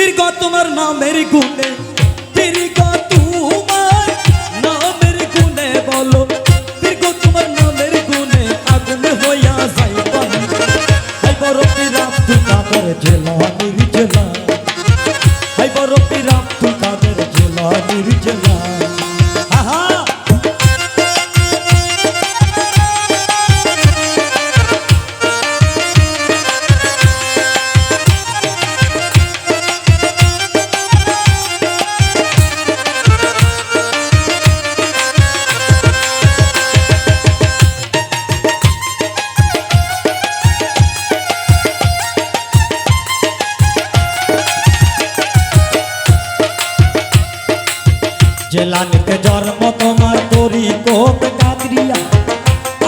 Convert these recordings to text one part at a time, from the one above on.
দীর্ঘ তোমার নামের গুণে দীর্ঘ তোমার নামের গুণে বলো দীর্ঘ তোমার নামের গুণে আগুন হইয়া যাই পানি হাই বড় পিরাম তুই কাদের জেলা জেলানিতে জন্ম তোমার তরি কোপ কাকরিয়া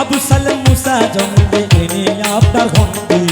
আবু সালেম মুসা জন্মে এনে আপনার হন্দিতা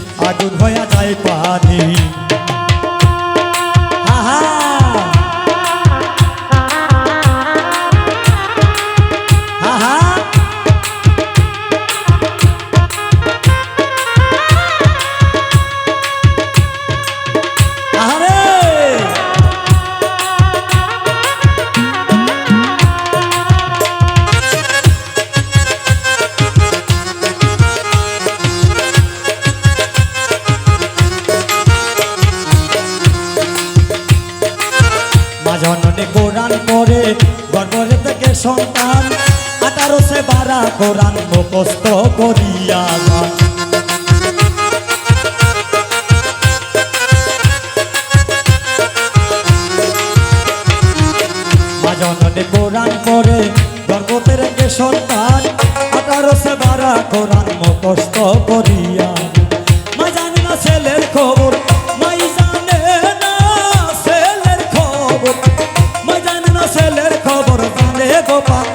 আগুন হয়ে যায় পানি সন্তান আঠারো সে বারা কোরআন মুখস্থ করিয়া যান। মাজননে কোরআন গর্বতে সন্তান জানে গো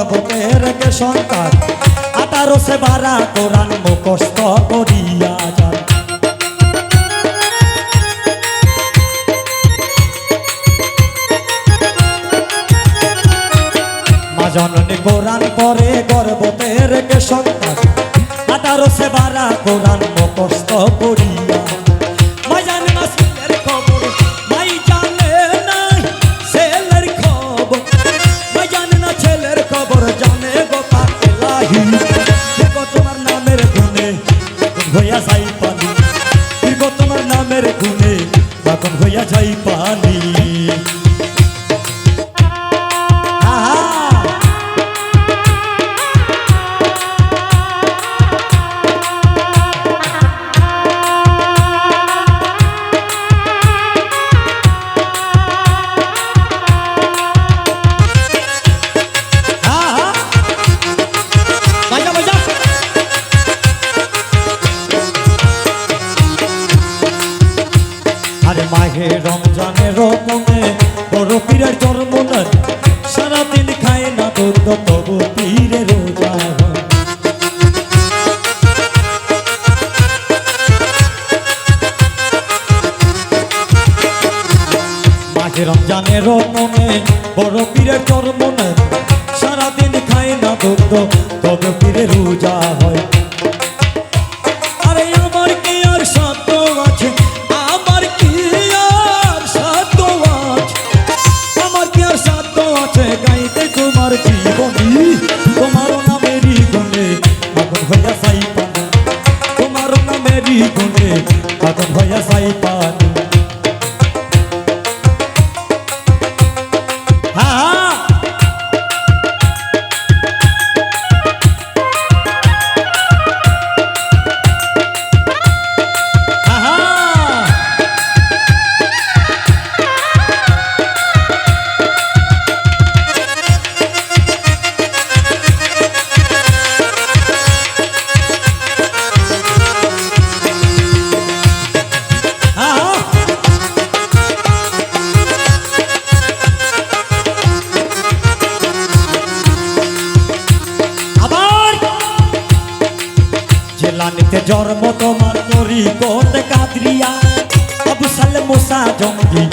গর্ভতে রেখে সন্তান? আঠারো সে বারা কোরআন মুখস্থ করিয়া যান। মাজননে কোরআন পরে গর্ভতে রেখে সন্তান? আঠারো সে বারা কোরআন মুখস্থ করিয়া রমজানের কোণে বড় পীরের জন্ম না সারাদিন খায় না দুধ, তবু পীরের রোজা মাঝে রমজানের কোণে বড় পীরের জন্ম না সারাদিন খায় না দুধ, তবে পীরের রোজা হয়। comigo. নিতে জন্ম তোমার নরি কোন কাদরিয়া আবু সালে মোসা জঙ্গি।